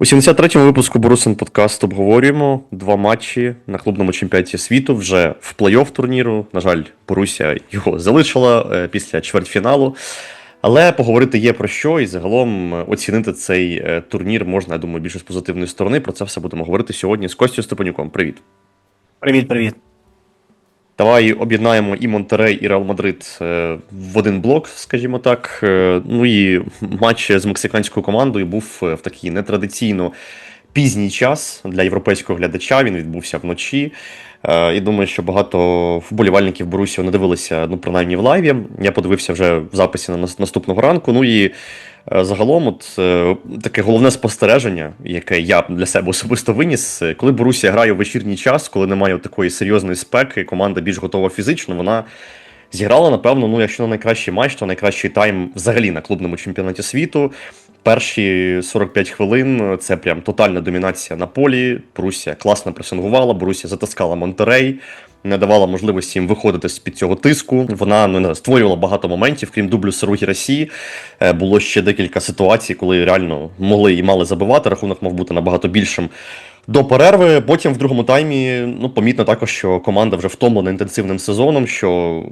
У 73-му випуску Борусин подкаст обговорюємо два матчі на клубному чемпіонаті світу вже в плей-офф турніру. На жаль, Боруся його залишила е, після чвертьфіналу. Але поговорити є про що, і загалом е, оцінити цей е, турнір можна, я думаю, більше з позитивної сторони. Про це все будемо говорити сьогодні з Костю Степанюком. Привіт. Привіт, привіт. Давай об'єднаємо і Монтерей, і Реал Мадрид е, в один блок, скажімо так. Е, Ну і матч з мексиканською командою був е, в такий нетрадиційно пізній час для європейського глядача. Він відбувся вночі. І думаю, що багато вболівальників Борусів не дивилися, ну, принаймні в лайві. Я подивився вже в записі на наступного ранку. Ну і загалом, от е, таке головне спостереження, яке я для себе особисто виніс, е, коли Борусія грає у вечірній час, коли немає такої серйозної спеки, команда більш готова фізично, вона. Зіграла, напевно, ну, якщо не найкращий матч, то найкращий тайм взагалі на клубному чемпіонаті світу. Перші 45 хвилин це прям тотальна домінація на полі. Борусія класно пресингувала, Борусія затискала Монтерей, не давала можливості їм виходити з під цього тиску. Вона ну, створювала багато моментів, крім дублю Саругі Росії. Е, Було ще декілька ситуацій, коли реально могли і мали забивати. Рахунок мав бути набагато більшим. До перерви, потім в другому таймі ну, помітно також, що команда вже втомлена інтенсивним сезоном, що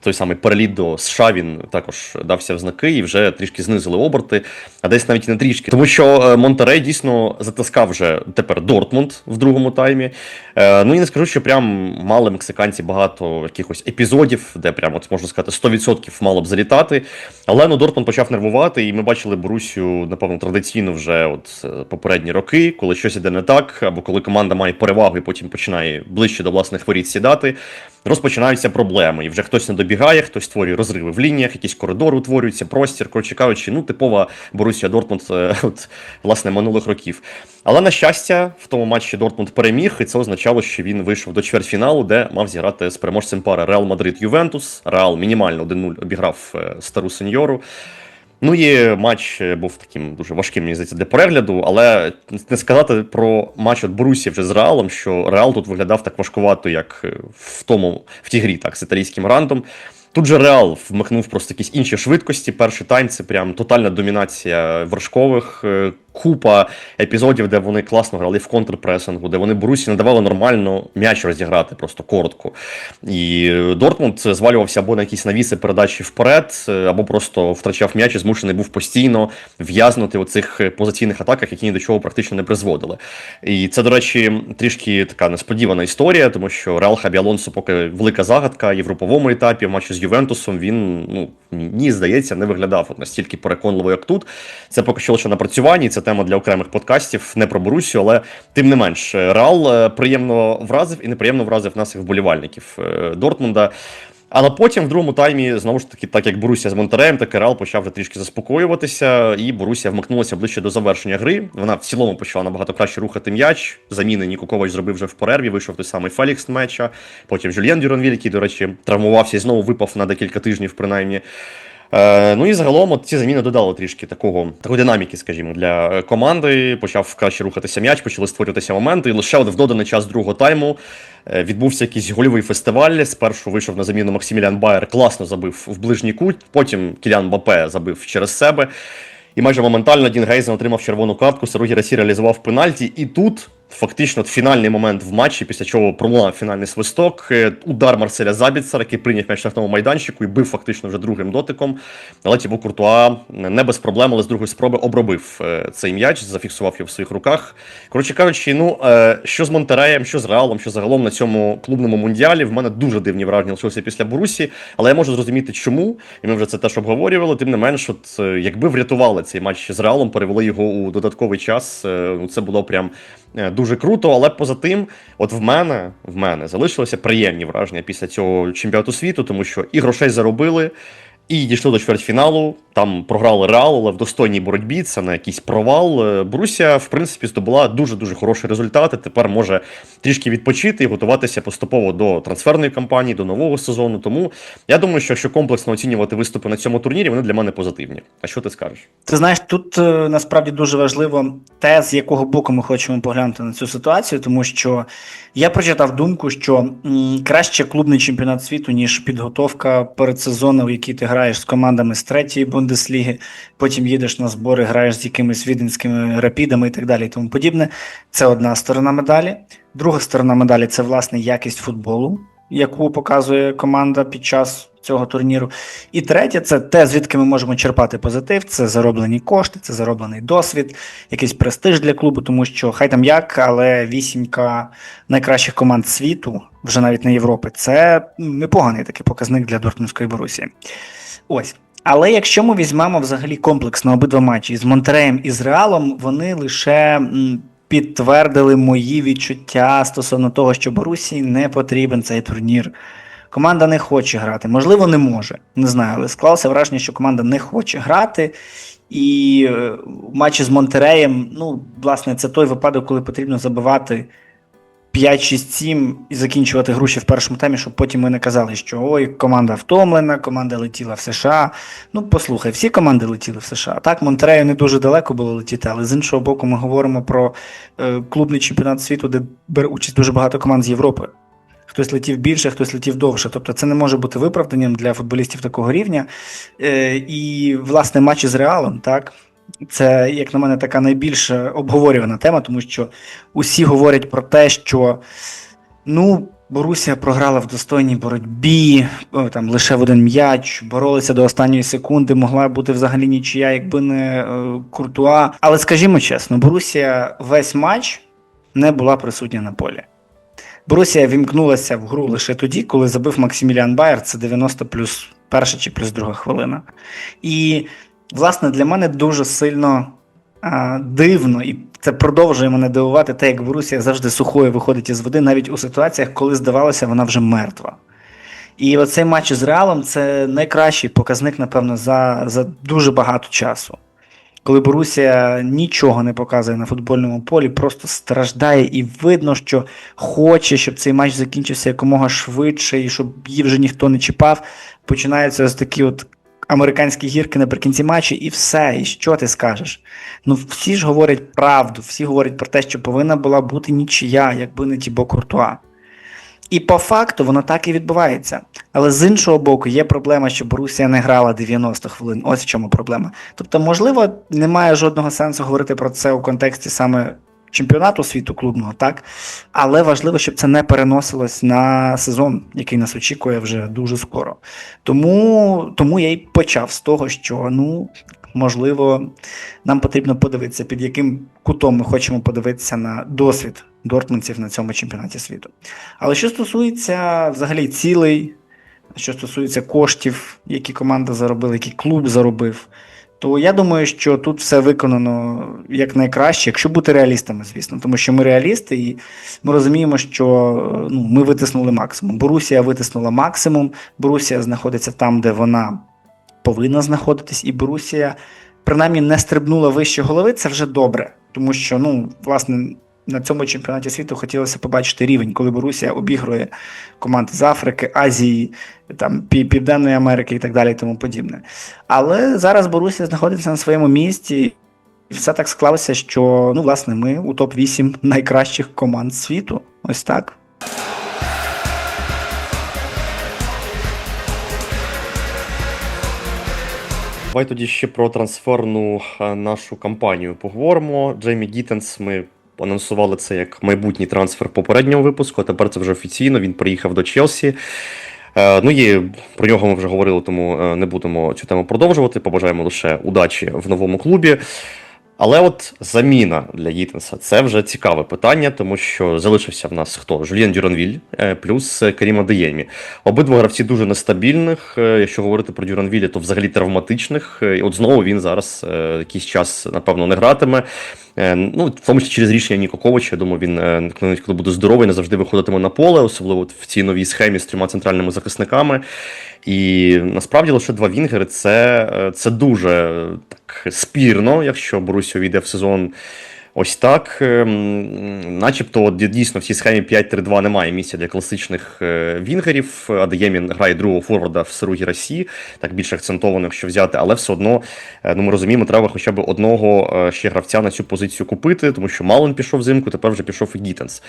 той самий переліт до США він також дався в знаки і вже трішки знизили оберти, а десь навіть не трішки. Тому що е, Монтерей дійсно затискав вже тепер Дортмунд в другому таймі. Е, Ну і не скажу, що прям мали мексиканці багато якихось епізодів, де прям от можна сказати 100% мало б залітати. Але ну Дортмунд почав нервувати, і ми бачили Борусю, напевно, традиційно вже от е, попередні роки, коли щось іде не так, або коли команда має перевагу і потім починає ближче до власних воріт сідати. Розпочинаються проблеми, і вже хтось не добігає, хтось створює розриви в лініях, якісь коридори утворюються, простір, коротше кажучи, ну типова Борусія Дортмунд е, от, власне минулих років. Але на щастя, в тому матчі Дортмунд переміг, і це означало, що він вийшов до чвертьфіналу, де мав зіграти з переможцем пари Реал Мадрид Ювентус. Реал мінімально 1-0 обіграв е, стару сеньору. Ну і матч е, був таким дуже важким, мені здається, для перегляду, але не сказати про матч от Борусі вже з Реалом, що Реал тут виглядав так важкувато, як е, в тому в тій грі, так, з італійським рандом. Тут же Реал вмикнув просто якісь інші швидкості. Перший тайм це прям тотальна домінація вершкових. Купа епізодів, де вони класно грали в контрпресингу, де вони Борусі не давали нормально м'яч розіграти, просто коротко. І Дортмунд звалювався або на якісь навіси передачі вперед, або просто втрачав м'яч і змушений був постійно в'язнути у цих позиційних атаках, які ні до чого практично не призводили. І це, до речі, трішки така несподівана історія, тому що Реал Хабі Алонсо поки велика загадка і в груповому етапі в матчі з Ювентусом він ну ні, здається, не виглядав настільки переконливо, як тут. Це поки що лише напрацювання, це тема для окремих подкастів, не про Борусю, але тим не менш, Реал е, приємно вразив і неприємно вразив наших вболівальників е, Дортмунда. Але потім в другому таймі, знову ж таки, так як Борусія з Монтереєм, так і Реал почав вже трішки заспокоюватися, і Борусія вмикнулася ближче до завершення гри. Вона в цілому почала набагато краще рухати м'яч. Заміни Ніко Ковач зробив вже в перерві, вийшов той самий Фелікс меча. Потім Жюльєн Дюранвіль, який, до речі, травмувався і знову випав на декілька тижнів, принаймні. Е, ну і загалом от ці заміни додали трішки такого такої динаміки, скажімо, для е, команди. Почав краще рухатися м'яч, почали створюватися моменти. І лише от в доданий час другого тайму е, відбувся якийсь гольовий фестиваль. Спершу вийшов на заміну Максимілян Байер, класно забив в ближній кут. Потім Кілян Бапе забив через себе. І майже моментально Дін Гейзен отримав червону картку. Саругі Расі реалізував пенальті. І тут фактично фінальний момент в матчі, після чого пролунав фінальний свисток. е, Удар Марселя Забіцера, який прийняв м'яч штрафному майданчику і бив фактично вже другим дотиком. Але Тібо Куртуа не без проблем, але з другої спроби обробив е, цей м'яч, зафіксував його в своїх руках. Коротше кажучи, ну е, що з Монтереєм, що з Реалом, що загалом на цьому клубному мундіалі, в мене дуже дивні враження лишилися після Борусі, але я можу зрозуміти, чому. І ми вже це теж обговорювали. Тим не менш, от якби врятували цей матч з Реалом, перевели його у додатковий час. Ну це було прям дуже круто. Але поза тим, от в мене в мене залишилися приємні враження після цього чемпіонату світу, тому що і грошей заробили. І дійшли до чвертьфіналу. Там програли Реал, але в достойній боротьбі це не якийсь провал. Е, Борусія, в принципі, здобула дуже дуже хороші результати. Тепер може трішки відпочити і готуватися поступово до трансферної кампанії, до нового сезону. Тому я думаю, що якщо комплексно оцінювати виступи на цьому турнірі, вони для мене позитивні. А що ти скажеш? Ти знаєш, тут е, насправді дуже важливо те, з якого боку ми хочемо поглянути на цю ситуацію, тому що я прочитав думку, що краще клубний чемпіонат світу, ніж підготовка перед сезоном, в який ти граєш граєш з командами з третьої Бундесліги, потім їдеш на збори, граєш з якимись віденськими рапідами і так далі і тому подібне. Це одна сторона медалі. Друга сторона медалі це власне якість футболу, яку показує команда під час цього турніру. І третє це те, звідки ми можемо черпати позитив. Це зароблені кошти, це зароблений досвід, якийсь престиж для клубу, тому що хай там як, але вісімка найкращих команд світу, вже навіть не Європи, це непоганий такий показник для Дортмундської Борусії. Ось. Але якщо ми візьмемо взагалі комплексно обидва матчі з Монтереєм і з Реалом, вони лише підтвердили мої відчуття стосовно того, що Борусії не потрібен цей турнір. Команда не хоче грати, можливо, не може. Не знаю, але склалося враження, що команда не хоче грати. І е, матчі з Монтереєм, ну, власне, це той випадок, коли потрібно забивати 5-6-7 і закінчувати гру в першому темі, щоб потім ми не казали, що ой, команда втомлена, команда летіла в США. Ну, послухай, всі команди летіли в США. Так, Монтерею не дуже далеко було летіти, але з іншого боку, ми говоримо про е, клубний чемпіонат світу, де бере участь дуже багато команд з Європи. Хтось летів більше, хтось летів довше. Тобто це не може бути виправданням для футболістів такого рівня. Е, і, власне, матчі з Реалом, так. Це, як на мене, така найбільш обговорювана тема, тому що усі говорять про те, що ну, Борусія програла в достойній боротьбі, там лише в один м'яч, боролися до останньої секунди, могла бути взагалі нічия, якби не е, Куртуа. Але скажімо чесно, Борусія весь матч не була присутня на полі. Борусія вімкнулася в гру лише тоді, коли забив Максиміліан Байер, це 90 плюс перша чи плюс друга хвилина. І, власне, для мене дуже сильно а, дивно, і це продовжує мене дивувати, те, як Борусія завжди сухою виходить із води, навіть у ситуаціях, коли здавалося, вона вже мертва. І оцей матч з Реалом це найкращий показник, напевно, за, за дуже багато часу. Коли Борусія нічого не показує на футбольному полі, просто страждає, і видно, що хоче, щоб цей матч закінчився якомога швидше, і щоб її вже ніхто не чіпав. Починаються ось такі от американські гірки наприкінці матчу, і все. І що ти скажеш? Ну, всі ж говорять правду, всі говорять про те, що повинна була бути нічия, якби не Тібо Куртуа. І по факту воно так і відбувається. Але з іншого боку, є проблема, що Борусія не грала 90 хвилин. Ось в чому проблема. Тобто, можливо, немає жодного сенсу говорити про це у контексті саме чемпіонату світу клубного, так? Але важливо, щоб це не переносилось на сезон, який нас очікує вже дуже скоро. Тому, тому я й почав з того, що ну. Можливо, нам потрібно подивитися, під яким кутом ми хочемо подивитися на досвід дортмунців на цьому чемпіонаті світу. Але що стосується взагалі цілей, що стосується коштів, які команда заробила, які клуб заробив, то я думаю, що тут все виконано як найкраще, якщо бути реалістами, звісно, тому що ми реалісти, і ми розуміємо, що ну, ми витиснули максимум. Борусія витиснула максимум. Борусія знаходиться там, де вона повинна знаходитись, і Борусія принаймні не стрибнула вище голови. Це вже добре, тому що ну, власне. На цьому чемпіонаті світу хотілося побачити рівень, коли Борусія обігрує команди з Африки, Азії, там, Південної Америки і так далі і тому подібне. Але зараз Борусія знаходиться на своєму місці, і все так склалося, що ну, власне, ми у топ-8 найкращих команд світу. Ось так. Давай тоді ще про трансферну е, нашу кампанію поговоримо. Джеймі Гіттенс, ми анонсували це як майбутній трансфер попереднього випуску, а тепер це вже офіційно. Він приїхав до Челсі. Е, Ну і про нього ми вже говорили, тому е, не будемо цю тему продовжувати. Побажаємо лише удачі в новому клубі. Але от заміна для Гіттенса це вже цікаве питання, тому що залишився в нас хто? Жульєн Дюранвіль е, плюс Каріма Деємі. Обидва гравці дуже нестабільних. Якщо говорити про Дюранвіля, то взагалі травматичних. І от знову він зараз якийсь час, напевно, не гратиме. Е, Ну, в тому числі через рішення Нікоковича, я думаю, він е, коли буде здоровий, не завжди виходитиме на поле, особливо в цій новій схемі з трьома центральними захисниками. І насправді лише два вінгери це, е, це дуже так спірно, якщо Борусsia увійде в сезон. Ось так. Ем, Начебто, от дійсно в цій схемі 5-3-2 немає місця для класичних е, вінгерів. Адеємін грає другого форварда в Сиругі Росії, так більш акцентовано, якщо взяти, але все одно, е, ну ми розуміємо, треба хоча б одного е, ще гравця на цю позицію купити, тому що Малон пішов взимку, тепер вже пішов і Гіттенс.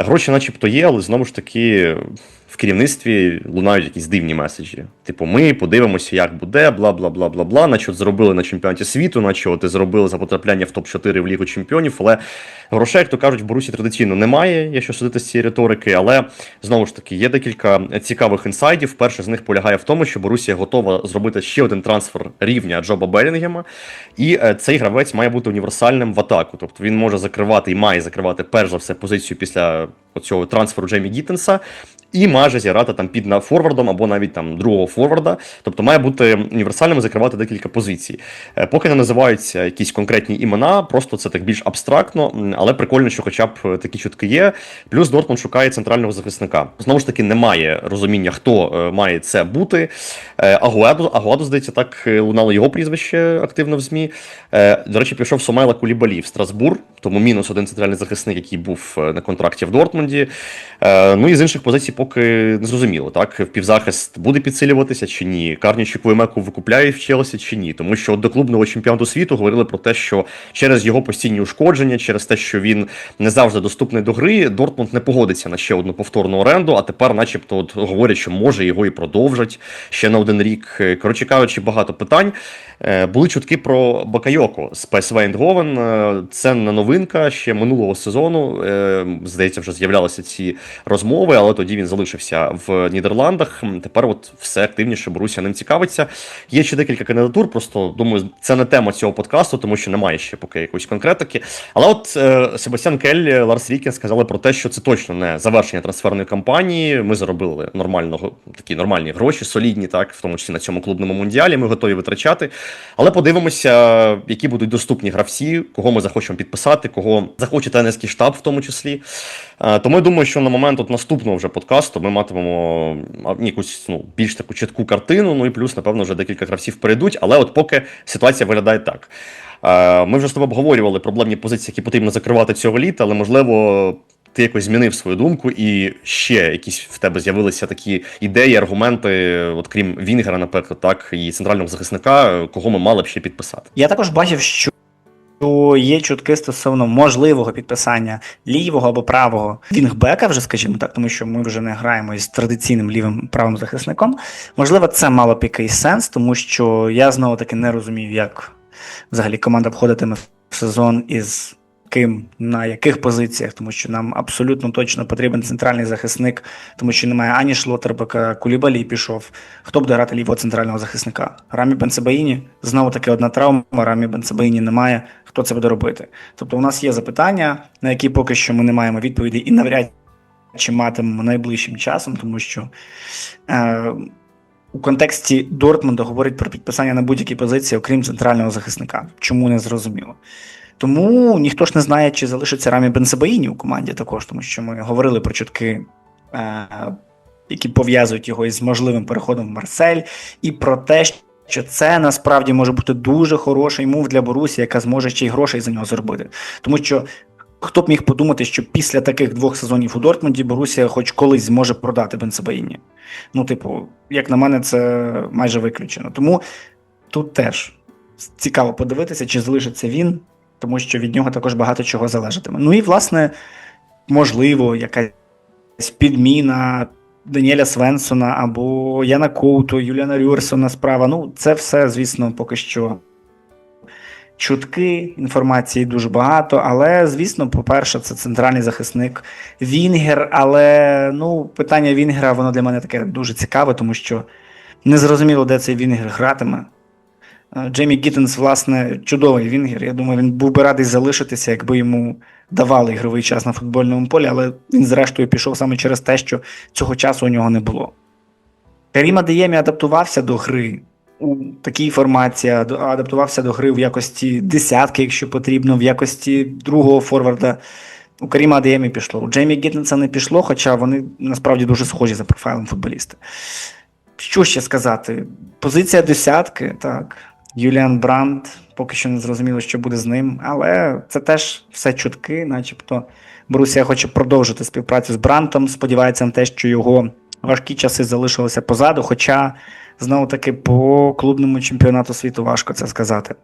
Гроші, начебто, є, але знову ж таки. В керівництві лунають якісь дивні меседжі. Типу, ми подивимося, як буде, бла бла бла бла бла. Наче от зробили на чемпіонаті світу, наче от і зробили за потрапляння в топ-4 в Лігу Чемпіонів. Але грошей, як то кажуть, в Борусі традиційно немає, якщо судити з цієї риторики. Але знову ж таки є декілька цікавих інсайдів. Перший з них полягає в тому, що Борусія готова зробити ще один трансфер рівня Джоба Белінгема, і е, цей гравець має бути універсальним в атаку. Тобто він може закривати і має закривати перш за все позицію після цього трансферу Джеймі Гіттенса. І може зіграти там під форвардом або навіть там другого форварда, тобто має бути універсальним закривати декілька позицій. Е, Поки не називаються якісь конкретні імена, просто це так більш абстрактно, але прикольно, що хоча б такі чутки є. Плюс Дортмунд шукає центрального захисника. Знову ж таки, немає розуміння, хто е, має це бути. Е, Агуадо, Агуадо, здається, так е, лунало його прізвище активно в ЗМІ. Е, До речі, пішов Сомайла Кулібалі в Страсбур, тому мінус один центральний захисник, який був е, на контракті в Дортмунді. Е, Ну і з інших позицій поки не зрозуміло, так? Півзахист буде підсилюватися чи ні. Карнічик Воймеку викупляють в Челсі чи ні. Тому що до клубного чемпіонату світу говорили про те, що через його постійні ушкодження, через те, що він не завжди доступний до гри, Дортмунд не погодиться на ще одну повторну оренду, а тепер, начебто, от говорять, що може його і продовжать ще на один рік. Коротше кажучи, багато питань. Е, Були чутки про Бакайоко з ПСВ Ейндговен. Е, Це не новинка ще минулого сезону. Е, Здається, вже з'являлися ці розмови, але тоді він залишився в Нідерландах. Тепер от все активніше Борусія ним цікавиться. Є ще декілька кандидатур. Просто думаю, це не тема цього подкасту, тому що немає ще поки якоїсь конкретики. Але от е, Себастьян Кель, Ларс Рікін сказали про те, що це точно не завершення трансферної кампанії. Ми заробили нормального такі нормальні гроші, солідні, так в тому числі на цьому клубному мундіалі. Ми готові витрачати. Але подивимося, які будуть доступні гравці, кого ми захочемо підписати, кого захоче тренерський штаб, в тому числі. Е, Тому я думаю, що на момент от наступного вже подкасту ми матимемо якусь ну, більш таку чітку картину. Ну і плюс, напевно, вже декілька гравців перейдуть. Але от поки ситуація виглядає так. Е, Ми вже з тобою обговорювали проблемні позиції, які потрібно закривати цього літа, але можливо. Ти якось змінив свою думку, і ще якісь в тебе з'явилися такі ідеї, аргументи, от крім Вінгера, наприклад, так, і центрального захисника, кого ми мали б ще підписати. Я також бачив, що є чутки стосовно можливого підписання лівого або правого вінгбека, вже скажімо так, тому що ми вже не граємо із традиційним лівим правим захисником. Можливо, це мало б якийсь сенс, тому що я знову таки не розумів, як взагалі команда входитиме в сезон із ким на яких позиціях, тому що нам абсолютно точно потрібен центральний захисник, тому що немає ані Шлотербека, Кулібалі пішов. Хто буде грати лівого центрального захисника? Рамі Бенцебаїні? Знову таки одна травма, Рамі Бенцебаїні немає. Хто це буде робити? Тобто, у нас є запитання, на які поки що ми не маємо відповіді, і навряд чи матимемо найближчим часом, тому що. Е- у контексті Дортмунда говорять про підписання на будь-якій позиції, окрім центрального захисника. Чому не зрозуміло? Тому ніхто ж не знає, чи залишиться Рамі Бензебаїні у команді також, тому що ми говорили про чутки, е, які пов'язують його із можливим переходом в Марсель, і про те, що це насправді може бути дуже хороший мув для Борусі, яка зможе ще й грошей за нього зробити. Тому що хто б міг подумати, що після таких двох сезонів у Дортмунді Борусія хоч колись зможе продати Бенцебаїні. Ну, типу, як на мене, це майже виключено. Тому тут теж цікаво подивитися, чи залишиться він, тому що від нього також багато чого залежатиме. Ну і, власне, можливо, якась підміна Даніеля Свенсона або Яна Коуту, Юліана Рюрсона справа. Ну, це все, звісно, поки що. Чутки, інформації дуже багато, але, звісно, по-перше, це центральний захисник Вінгер. Але ну, питання Вінгера, воно для мене таке дуже цікаве, тому що не зрозуміло, де цей Вінгер гратиме. Е, Джеймі Гіттенс, власне, чудовий Вінгер. Я думаю, він був би радий залишитися, якби йому давали ігровий час на футбольному полі, але він, зрештою, пішов саме через те, що цього часу у нього не було. Каріма Деємі адаптувався до гри у такій формації, адаптувався до гри в якості десятки, якщо потрібно, в якості другого форварда. У Каріма Адеємі пішло. У Джеймі Гіттенса не пішло, хоча вони насправді дуже схожі за профайлом футболіста. Що ще сказати? Позиція десятки, так. Юліан Бранд, поки що не зрозуміло, що буде з ним, але це теж все чутки, начебто Борусія хоче продовжити співпрацю з Брантом, сподівається на те, що його важкі часи залишилися позаду. Хоча, знову таки, по клубному чемпіонату світу важко це сказати.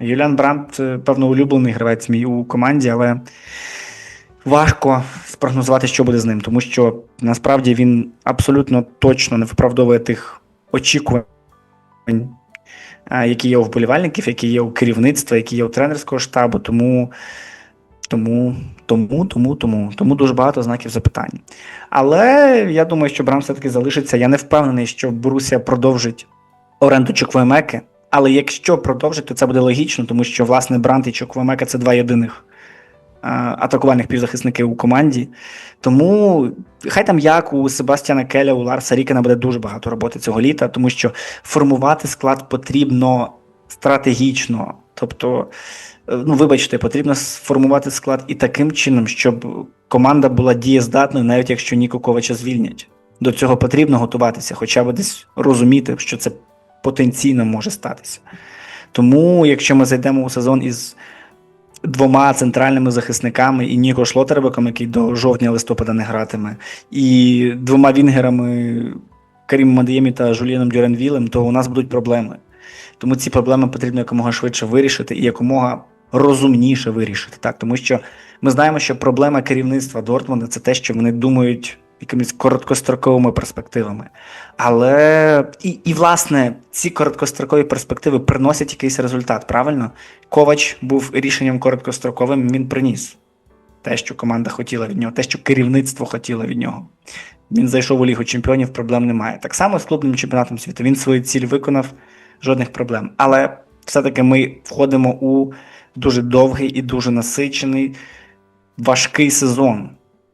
Юліан Брандт, е, певно, улюблений гравець мій у команді, але важко спрогнозувати, що буде з ним, тому що насправді він абсолютно точно не виправдовує тих очікувань, які є у вболівальників, які є у керівництва, які є у тренерського штабу. Тому, тому, тому, тому, тому, тому дуже багато знаків запитань. Але я думаю, що Брам все-таки залишиться. Я не впевнений, що Борусія продовжить оренду Чуквемеки. Але якщо продовжить, то це буде логічно, тому що власне Брант і Чуквемека це два єдиних атакувальних півзахисники у команді. Тому хай там як у Себастьяна Келя, у Ларса Рікена буде дуже багато роботи цього літа, тому що формувати склад потрібно стратегічно. Тобто, е, ну вибачте, потрібно сформувати склад і таким чином, щоб команда була дієздатною, навіть якщо Ніко Ковача звільнять. До цього потрібно готуватися, хоча б десь розуміти, що це потенційно може статися. Тому, якщо ми зайдемо у сезон із двома центральними захисниками і Ніко Шлотербеком, який до жовтня-листопада не гратиме, і двома вінгерами Карімом Мадіємі та Жуліаном Дюренвілем, то у нас будуть проблеми. Тому ці проблеми потрібно якомога швидше вирішити і якомога розумніше вирішити. Так? Тому що ми знаємо, що проблема керівництва Дортмунда це те, що вони думають якимись короткостроковими перспективами. Але і, і власне ці короткострокові перспективи приносять якийсь результат, правильно? Ковач був рішенням короткостроковим, він приніс те, що команда хотіла від нього, те, що керівництво хотіло від нього. Він зайшов у Лігу Чемпіонів, проблем немає. Так само з клубним чемпіонатом світу. Він свою ціль виконав, жодних проблем. Але все-таки ми входимо у дуже довгий і дуже насичений, важкий сезон.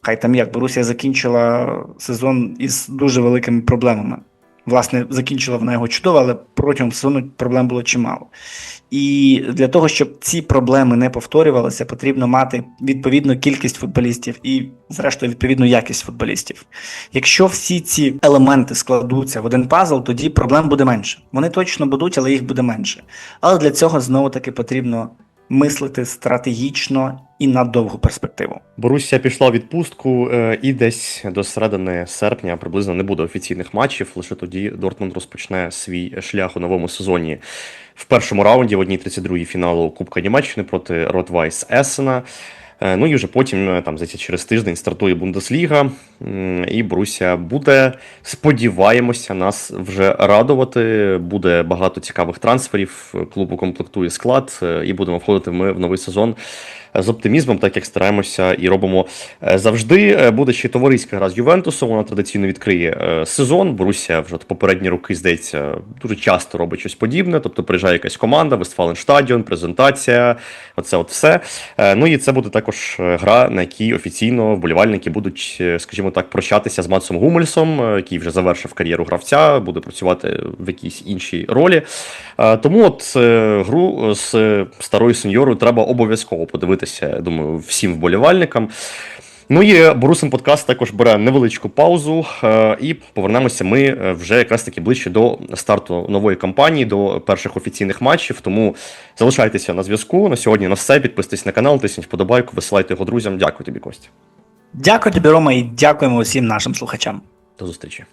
Хай там як Борусія закінчила сезон із дуже великими проблемами. Власне, закінчила вона його чудово, але протягом сезону проблем було чимало. І для того, щоб ці проблеми не повторювалися, потрібно мати відповідну кількість футболістів і, зрештою, відповідну якість футболістів. Якщо всі ці елементи складуться в один пазл, тоді проблем буде менше. Вони точно будуть, але їх буде менше. Але для цього знову таки потрібно мислити стратегічно і на довгу перспективу. Боруся пішла в відпустку, е, і десь до середини серпня приблизно не буде офіційних матчів. Лише тоді Дортмунд розпочне свій шлях у новому сезоні. В першому раунді в 1-32 фіналу Кубка Німеччини проти Ротвайс Есена. Е, Ну і вже потім, е, там, здається, через тиждень стартує Бундесліга, і Бруся буде, сподіваємося, нас вже радувати. Буде багато цікавих трансферів. Клуб укомплектує склад, е, і будемо входити ми в новий сезон з оптимізмом, так як стараємося і робимо е, завжди. Е, Буде ще товариська гра з Ювентусом. Вона традиційно відкриє е, сезон. Боруся вже попередні роки, здається, дуже часто робить щось подібне. Тобто приїжджає якась команда, Вестфаленштадіон, презентація. Оце от все. Ну і це буде також гра, на якій офіційно вболівальники будуть, скажімо так, прощатися з Матсом Гумельсом, який вже завершив кар'єру гравця, буде працювати в якійсь іншій ролі. Тому от гру з старою сеньорою треба обов'язково подивитися, я думаю, всім вболівальникам. Ну і Борусин подкаст також бере невеличку паузу, е, і повернемося ми е, вже якраз таки ближче до старту нової кампанії, до перших офіційних матчів. Тому залишайтеся на зв'язку. На сьогодні на все. Підписуйтесь на канал, тисніть вподобайку, висилайте його друзям. Дякую тобі, Костя. Дякую тобі, Рома, і дякуємо усім нашим слухачам. До зустрічі.